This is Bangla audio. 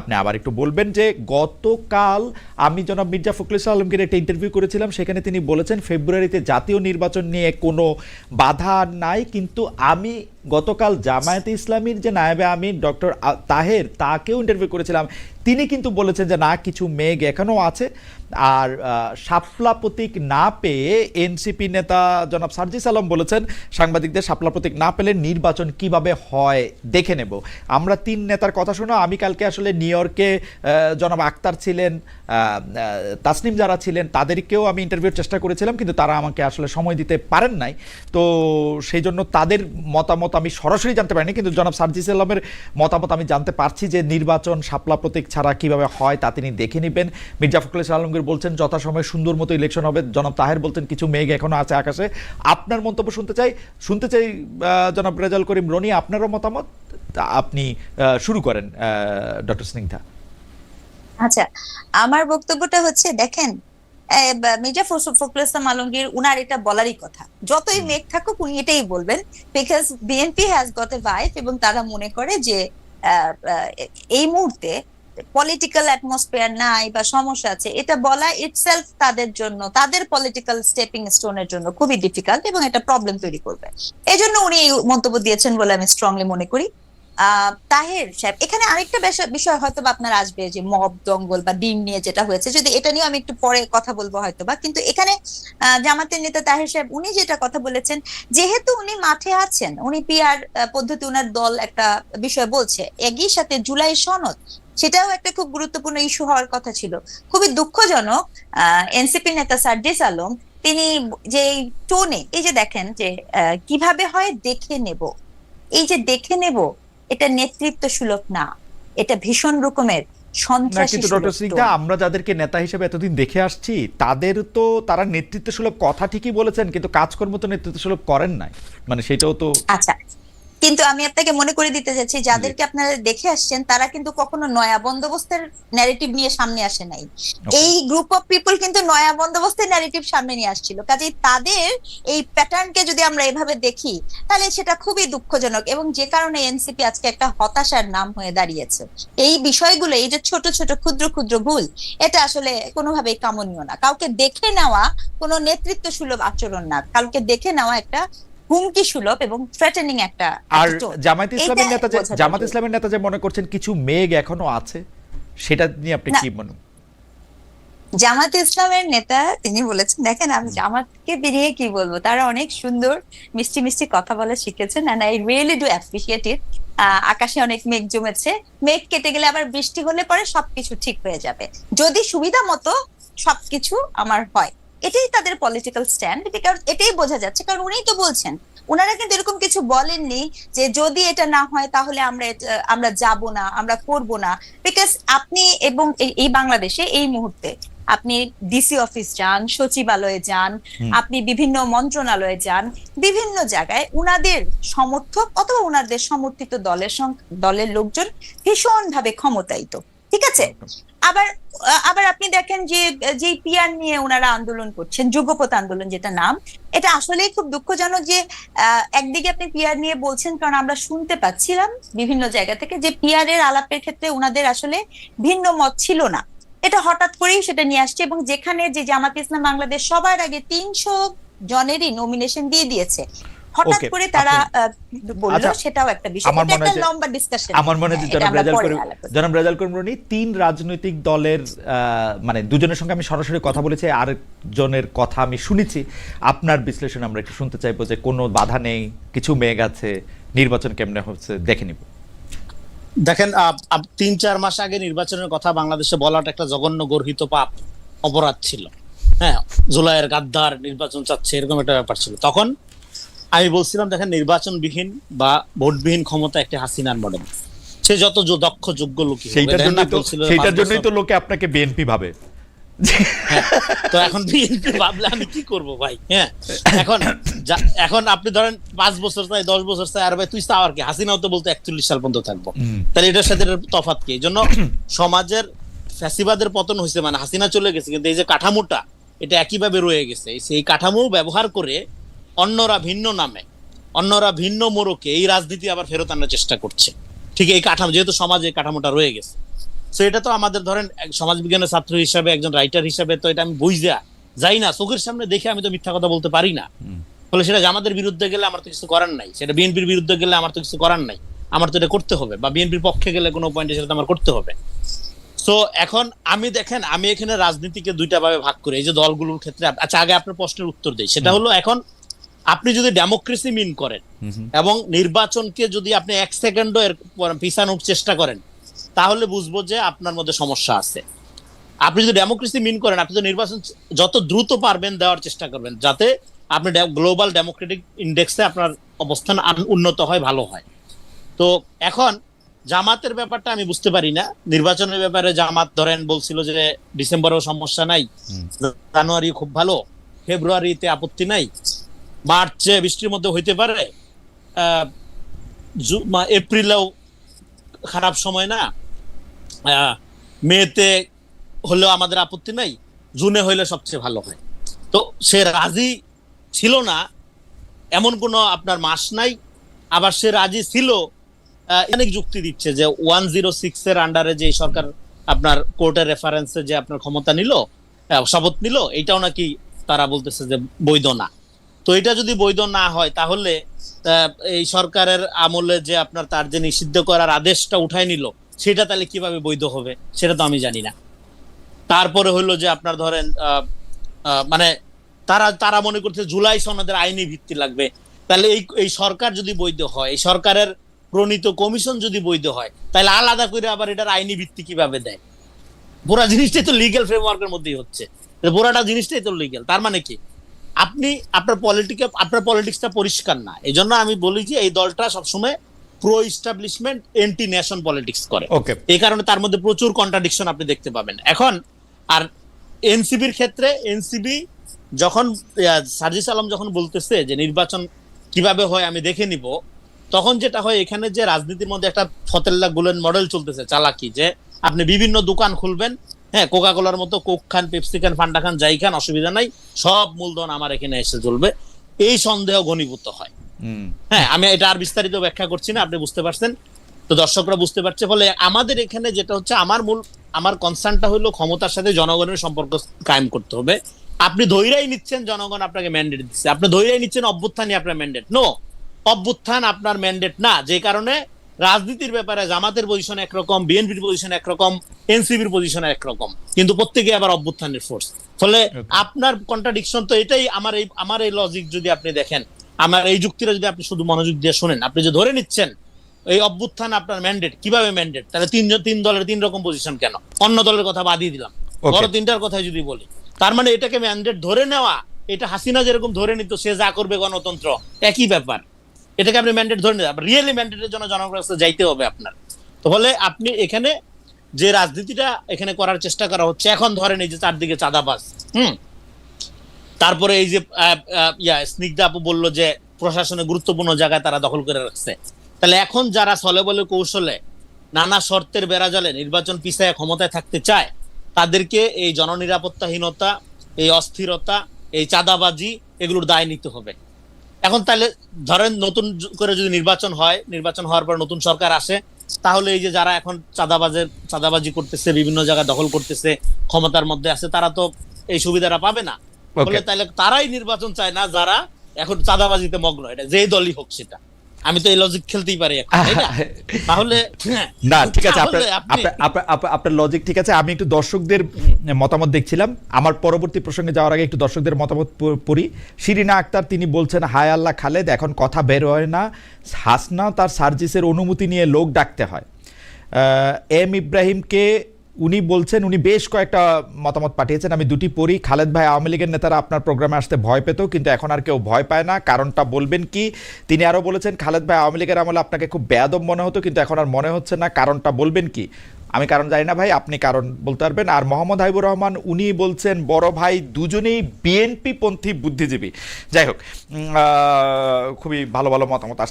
আপনি আবার একটু বলবেন যে গতকাল আমি জনাব মির্জা ফখরুল ইসলাম আলমগীর একটা ইন্টারভিউ করেছিলাম, সেখানে তিনি বলেছেন ফেব্রুয়ারিতে জাতীয় নির্বাচন নিয়ে কোনো বাধা নাই, কিন্তু আমি গতকাল জামায়াতে ইসলামীর যে নায়েবে আমির ডক্টর তাহের, তাকেও ইন্টারভিউ করেছিলাম। তিনি কিন্তু বলেছেন যে, না, কিছু মেঘ এখনও আছে। আর শাপলা প্রতীক না পেয়ে এনসিপি নেতা জনাব সার্জিস আলম বলেছেন, সাংবাদিকদের শাপলা প্রতীক না পেলে নির্বাচন কীভাবে হয় দেখে নেব। আমরা তিন নেতার কথা শোনো, আমি কালকে আসলে নিউ ইয়র্কে জনাব আক্তার ছিলেন তাসনিম যারা ছিলেন, তাদেরকেও আমি ইন্টারভিউর চেষ্টা করেছিলাম, কিন্তু তারা আমাকে আসলে সময় দিতে পারেন নাই। তো, সেই জন্য তাদের মতামত আমি সরাসরি জানতে পারিনি, কিন্তু জনাব সার্জিস আলমের মতামত আমি জানতে পারছি যে নির্বাচন শাপলা প্রতীক ছাড়া কীভাবে হয় তা তিনি দেখে নেবেন। মির্জা ফখরুল আলমগীর বলছেন, যথাসময়ে সুন্দর মতো ইলেকশন হবে। জনাব তাহের বলছেন, কিছু মেঘ এখনও আছে আকাশে। আপনার মন্তব্য শুনতে চাই শুনতে চাই জনাব রেজাল করিম রনি, আপনারও মতামত? আপনি শুরু করেন ডক্টর স্নিগ্ধা। আচ্ছা আমার বক্তব্যটা হচ্ছে, দেখেন মির্জা ফখরুল ইসলাম আলমগীর উনার এটা বলারই কথা। যতই মেঘ থাকুক উনি এটাই বলবেন because BNP has got a vibe এবং তারা মনে করে যে এই মুহূর্তে পলিটিক্যাল অ্যাটমসফিয়ার নাই বা সমস্যা আছে এটা বলা ইটসেলফ তাদের জন্য তাদের পলিটিক্যাল স্টেপিং স্টোনের জন্য খুবই ডিফিকাল্ট এবং এটা প্রবলেম তৈরি করবে। এই জন্য উনি এই মন্তব্য দিয়েছেন বলে আমি স্ট্রংলি মনে করি। তাহের সাহেব, এখানে আরেকটা বিষয় হয়তো আপনার আসবে যে মব দঙ্গল বা ডিম নিয়ে যেটা হয়েছে, যদি এটা নিয়ে আমি একটু পরে কথা বলব হয়তো বা কিন্তু এখানে জামাতের নেতা তাহের সাহেব, উনি যেটা কথা বলেছেন, যেহেতু উনি মাঠে আছেন, উনি পিআর পদ্ধতি, উনার দল একটা বিষয় বলছে, একই সাথে জুলাই সনদ, সেটাও একটা খুব গুরুত্বপূর্ণ ইস্যু হওয়ার কথা ছিল। খুবই দুঃখজনক এনসিপি নেতা সার্জিস আলম, তিনি যে টোনে, এই যে দেখেন যে কীভাবে হয় দেখে নেব, এই যে দেখে নেব এটা নেতৃত্ব সুলভ না। এটা ভীষণ রকমের কিন্তু ডক্টর আমরা যাদেরকে নেতা হিসেবে এতদিন দেখে আসছি তাদের তো তারা নেতৃত্ব সুলভ কথা ঠিকই বলেছেন কিন্তু কাজকর্ম তো নেতৃত্ব সুলভ করেন নাই। মানে সেটাও তো আচ্ছা কিন্তু আমি আপনাকে মনে করে দিতে যাচ্ছি যাদেরকে আপনারা দেখে আসছেন তারা কিন্তু কখনো নয়া বন্দোবস্তের ন্যারেটিভ নিয়ে সামনে আসে নাই। এই গ্রুপ অফ পিপল কিন্তু নয়া বন্দোবস্তের ন্যারেটিভ সামনে নিয়ে আসছিল। কাজেই তাদের এই প্যাটার্নকে যদি আমরা এভাবে দেখি তাহলে সেটা খুবই দুঃখজনক এবং যে কারণে এনসিপি আজকে একটা হতাশার নাম হয়ে দাঁড়িয়েছে। এই বিষয়গুলো এই যে ছোট ছোট ক্ষুদ্র ক্ষুদ্র ভুল এটা আসলে কোনোভাবেই কামনীয় না। কাউকে দেখে নেওয়া কোনো নেতৃত্ব সুলভ আচরণ না। কাউকে দেখে নেওয়া একটা হুমকি সুলভ এবং থ্রেটেনিং একটা আর। জামায়াত ইসলামের নেতা জামাত ইসলামের নেতা যে মনে করছেন কিছু মেঘ এখনও আছে সেটা নিয়ে আপনি। কি মনে জামাত ইসলামের নেতা তিনি বলেছেন দেখেন আমি জামাতকে বেরিয়ে কি বলব? তারা অনেক সুন্দর মিষ্টি মিষ্টি কথা বলা শিখেছেন and I really do appreciate it আকাশে অনেক মেঘ জমেছে মেঘ কেটে গেলে আবার বৃষ্টি হলে পরে সবকিছু ঠিক হয়ে যাবে। যদি সুবিধা মতো সবকিছু আমার হয়। এটাই তাদের পলিটিক্যাল স্ট্যান্ড কারণ এটাই বোঝা যাচ্ছে। কারণ উনিই তো বলছেন ওনারা কিন্তু এরকম কিছু বলেননি যে যদি এটা না হয় তাহলে আমরা আমরা যাব না আমরা করব না। বিকজ আপনি এবং এই- বাংলাদেশে এই মুহূর্তে আপনি ডিসি অফিস যান সচিবালয়ে যান আপনি বিভিন্ন মন্ত্রণালয়ে যান বিভিন্ন জায়গায় উনাদের সমর্থক অথবা উনাদের সমর্থিত দলের দলের লোকজন ভীষণ ভাবে ক্ষমতায়িত। ঠিক আছে? আবার আবার আপনি দেখেন যে যে পিয়ার নিয়ে ওনারা আন্দোলন করছেন যুগপথ আন্দোলন যেটা নাম এটা আসলেই খুব দুঃখজনক যে আহ, একদিকে আপনি পিয়ার নিয়ে বলছেন কারণ আমরা শুনতে পাচ্ছিলাম বিভিন্ন জায়গা থেকে যে পিয়ার এর আলাপের ক্ষেত্রে ওনাদের আসলে ভিন্ন মত ছিল না। এটা হঠাৎ করেই সেটা নিয়ে আসছে এবং যেখানে যে জামাত ইসলাম বাংলাদেশ সবার আগে তিনশো জনেরই নমিনেশন দিয়ে দিয়েছে। হঠাৎ করে তারা বলল আচ্ছা, সেটাও একটা বিষয়। আমার মনে হয় লম্বা ডিসকাশন আমার মনে হয় জনাব রেজাল করিম জনাব রেজাল করিমরনি তিন রাজনৈতিক দলের মানে দুজনের সঙ্গে আমি সরাসরি কথা বলেছি আরেকজনের কথা আমি শুনেছি। আপনার বিশ্লেষণ আমরা একটু শুনতে চাইব যে কোনো বাধা নেই কিছু মেঘ আছে নির্বাচন কেমনে হচ্ছে দেখে নিব। দেখেন তিন চার মাস আগে নির্বাচনের কথা বাংলাদেশে বলাটা একটা জঘন্য গর্হিত পাপ অপরাধ ছিল। হ্যাঁ জুলাইয়ের গাদ্দার নির্বাচন চাচ্ছে এরকম একটা ব্যাপার ছিল। তখন আমি বলছিলাম দেখেন নির্বাচনবিহীন বা ভোটবিহীন ক্ষমতা একটা হাসিনার মডেল সে যত দক্ষ যোগ্য হোক, সেইটার তো সেইটার জন্যই তো লোকে আপনাকে বিএনপি ভাবে। হ্যাঁ, তো এখন বিএনপি ভাবলে আমি কি করব ভাই? হ্যাঁ এখন এখন আপনি ধরেন পাঁচ বছর চাই দশ বছর চাই আর ভাই তুই চাওয়ার কি। হাসিনাও তো বলতে একচল্লিশ সাল পর্যন্ত থাকব। তাহলে এটার সাথে তফাৎ কি? এই জন্য সমাজের ফ্যাসিবাদের পতন হয়েছে মানে হাসিনা চলে গেছে কিন্তু এই যে কাঠামোটা এটা একইভাবে রয়ে গেছে। সেই কাঠামো ব্যবহার করে অন্যরা ভিন্ন নামে অন্যরা ভিন্ন মোড়কে এই রাজনীতি আবার ফেরত আনার চেষ্টা করছে। ঠিক এই কাঠামো যেহেতু সমাজে কাঠামোটা রয়ে গেছে। তো এটা তো আমাদের ধরেন সমাজবিজ্ঞানের ছাত্র হিসাবে একজন রাইটার হিসাবে তো এটা আমি বুঝা যাই না। চোখের সামনে দেখে আমি তো মিথ্যা কথা বলতে পারি না। ফলে সেটা জামাতের বিরুদ্ধে গেলে আমার তো কিছু করার নাই। সেটা বিএনপির বিরুদ্ধে গেলে আমার তো কিছু করার নাই। আমার তো এটা করতে হবে বা বিএনপির পক্ষে গেলে কোনো পয়েন্টে সেটা তো আমার করতে হবে। তো এখন আমি দেখেন আমি এখানে রাজনীতিকে দুইটা ভাবে ভাগ করি। এই যে দলগুলোর ক্ষেত্রে আচ্ছা আগে আপনার প্রশ্নের উত্তর দেই। সেটা হলো এখন আপনি যদি ডেমোক্রেসি মিন করেন এবং নির্বাচনকে যদি আপনি এক সেকেন্ডও এর পিছানোর চেষ্টা করেন তাহলে বুঝব যে আপনার মধ্যে সমস্যা আছে। আপনি যদি ডেমোক্রেসি মিন করেন আপনি তো নির্বাচন যত দ্রুত পারবেন দেওয়ার চেষ্টা করবেন যাতে আপনি গ্লোবাল ডেমোক্রেটিক ইন্ডেক্সে আপনার অবস্থান উন্নত হয় ভালো হয়। তো এখন জামাতের ব্যাপারটা আমি বুঝতে পারি না। নির্বাচনের ব্যাপারে জামাত ধরেন বলছিল যে ডিসেম্বরেও সমস্যা নাই জানুয়ারি খুব ভালো ফেব্রুয়ারিতে আপত্তি নাই। মার্চে বৃষ্টির মধ্যে হইতে পারে এপ্রিলেও খারাপ সময় না। মেতে হলেও আমাদের আপত্তি নাই, জুনে হইলে সবচেয়ে ভালো হয়। তো সে রাজি ছিল না, এমন কোনো আপনার মাস নাই, আবার সে রাজি ছিল অনেক যুক্তি দিচ্ছে যে ওয়ান জিরো সিক্স এর আন্ডারে যে সরকার আপনার কোর্টের রেফারেন্সে যে আপনার ক্ষমতা নিল শপথ নিল, এটাও নাকি তারা বলতেছে যে বৈধ না। তো এটা যদি বৈধ না হয়, তাহলে এই সরকারের আমলে যে আপনার তার যে নিষিদ্ধ করার আদেশটা উঠাই নিল, সেটা তাহলে কীভাবে বৈধ হবে, সেটা তো আমি জানি না। তারপরে হলো যে আপনার ধরেন মানে তারা তারা মনে করছে জুলাই সনদের আইনি ভিত্তি লাগবে। তাহলে এই এই সরকার যদি বৈধ হয়, এই সরকারের প্রণীত কমিশন যদি বৈধ হয়, তাহলে আলাদা করে আবার এটার আইনি ভিত্তি কীভাবে দেয়? পুরা জিনিসটাই তো লিগেল ফ্রেমওয়ার্কের মধ্যেই হচ্ছে। পুরাটা জিনিসটাই তো লিগেল তার মানে কি? আপনি আপনার পলিটিকে আপনার পলিটিক্সটা পরিষ্কার না। এই জন্য আমি বলি যে এই দলটা সবসময় pro establishment anti nation politics করে। ওকে এই কারণে তার মধ্যে প্রচুর কন্ট্রাডিকশন আপনি দেখতে পাবেন। এখন আর এনসিবির ক্ষেত্রে এনসিবি যখন সার্জিস আলম যখন বলতেছে যে নির্বাচন কীভাবে হয় আমি দেখে নিব তখন যেটা হয় এখানে যে রাজনীতির মধ্যে একটা ফতেল্লা গুলেন মডেল চলতেছে চালাকি যে আপনি বিভিন্ন দোকান খুলবেন হ্যাঁ কোকা কোলার মতো কোক খান পেপসি খান ফান্ডা খান যাই খান অসুবিধা নাই। সব মূলধন আমার এখানে এসে চলবে এই সন্দেহ ঘনীভূত হয়। হ্যাঁ আমি এটা আর বিস্তারিত ব্যাখ্যা করছি না আপনি বুঝতে পারছেন? তো দর্শকরা বুঝতে পারছে ফলে আমাদের এখানে যেটা হচ্ছে আমার মূল আমার কনসার্নটা হলো ক্ষমতার সাথে জনগণের সম্পর্ক কায়েম করতে হবে। আপনি ধৈর্যই নিচ্ছেন জনগণ আপনাকে ম্যান্ডেট দিচ্ছে। আপনি ধৈর্যই নিচ্ছেন অভ্যুত্থানই আপনার ম্যান্ডেট নো অভ্যুত্থান আপনার ম্যান্ডেট না যে কারণে রাজনীতির ব্যাপারে জামাতের পজিশন একরকম বিএনপির পজিশন একরকম এনসিবির পজিশন একরকম। কিন্তু প্রত্যেকে আবার অভ্যুত্থানের ফোর্স ফলে আপনার কন্ট্রাডিকশন তো এটাই আমার এই আমার এই লজিক যদি আপনি দেখেন আমার এই যুক্তিটা যদি আপনি শুধু মনোযোগ দিয়ে শোনেন আপনি যে ধরে নিচ্ছেন এই অভ্যুত্থান আপনার ম্যান্ডেট কীভাবে ম্যান্ডেট তাহলে তিন তিন দলের তিন রকম পজিশন কেন? অন্য দলের কথা বাদই দিলাম. বড় তিনটার কথাই যদি বলি। তার মানে এটাকে ম্যান্ডেট ধরে নেওয়া এটা হাসিনা যেরকম ধরে নিত সে যা করবে গণতন্ত্র একই ব্যাপার। এটাকে আপনি ম্যান্ডেট ধরে নিতে রিয়েলি ম্যান্ডেটের জন্য জনগণের কাছে যাইতে হবে আপনার। তো ফলে আপনি এখানে যে রাজনীতিটা এখানে করার চেষ্টা করা হচ্ছে, এখন ধরেন এই যে চারদিকে চাঁদাবাজ, হুম? তারপরে এই যে ইয়া, স্নিগ্ধা আপু বলল যে প্রশাসনে গুরুত্বপূর্ণ জায়গায় তারা দখল করে রাখছে। তাহলে এখন যারা ছলে বলে কৌশলে নানা শর্তের বেড়াজালে নির্বাচন পিছায় ক্ষমতায় থাকতে চায়, তাদেরকে এই জননিরাপত্তাহীনতা, এই অস্থিরতা, এই চাঁদাবাজি, এগুলোর দায় নিতে হবে। এখন তাহলে ধরেন নতুন করে যদি নির্বাচন হয় নির্বাচন হওয়ার পর নতুন সরকার আসে তাহলে এই যে যারা এখন চাঁদাবাজের চাঁদাবাজি করতেছে বিভিন্ন জায়গায় দখল করতেছে ক্ষমতার মধ্যে আছে তারা তো এই সুবিধাটা পাবে না। তাহলে তারাই নির্বাচন চায় না যারা এখন চাঁদাবাজিতে মগ্ন এটা যেই দলই হোক সেটা। আমি তো এই লজিক খেলতেই পারি এখন তাহলে হ্যাঁ, না ঠিক আছে আপনার- আপনার লজিক ঠিক আছে আমি একটু দর্শকদের মতামত দেখছিলাম। আমার পরবর্তী প্রসঙ্গে যাওয়ার আগে একটু দর্শকদের মতামত পড়ি। শিরিনা আক্তার তিনি বলছেন হায় আল্লাহ খালেদ এখন কথা বের হয় না। হাসনা তার সার্জিসের অনুমতি নিয়ে লোক ডাকতে হয়। এম ইব্রাহিমকে উনি বলছেন, উনি বেশ কয়েকটা মতামত পাঠিয়েছেন। আমি দুটি পড়ি। খালেদ ভাই আওয়ামী লীগের নেতারা আপনার প্রোগ্রামে আসতে ভয় পেত, কিন্তু এখন আর কেউ ভয় পায় না। কারণটা বলবেন কি, তিনি আরও বলেছেন, খালেদ ভাই আওয়ামী লীগের আমলে আপনাকে খুব বেয়াদব মনে হতো, কিন্তু এখন আর মনে হচ্ছে না। কারণটা বলবেন কি, আমি কারণ জানি না ভাই, আপনি কারণ বলতে পারবেন। আর মোহাম্মদ হাইবুর রহমান, উনি বলছেন, বড় ভাই দুজনেই বিএনপি পন্থী বুদ্ধিজীবী। যাই হোক খুবই ভালো ভালো মতামত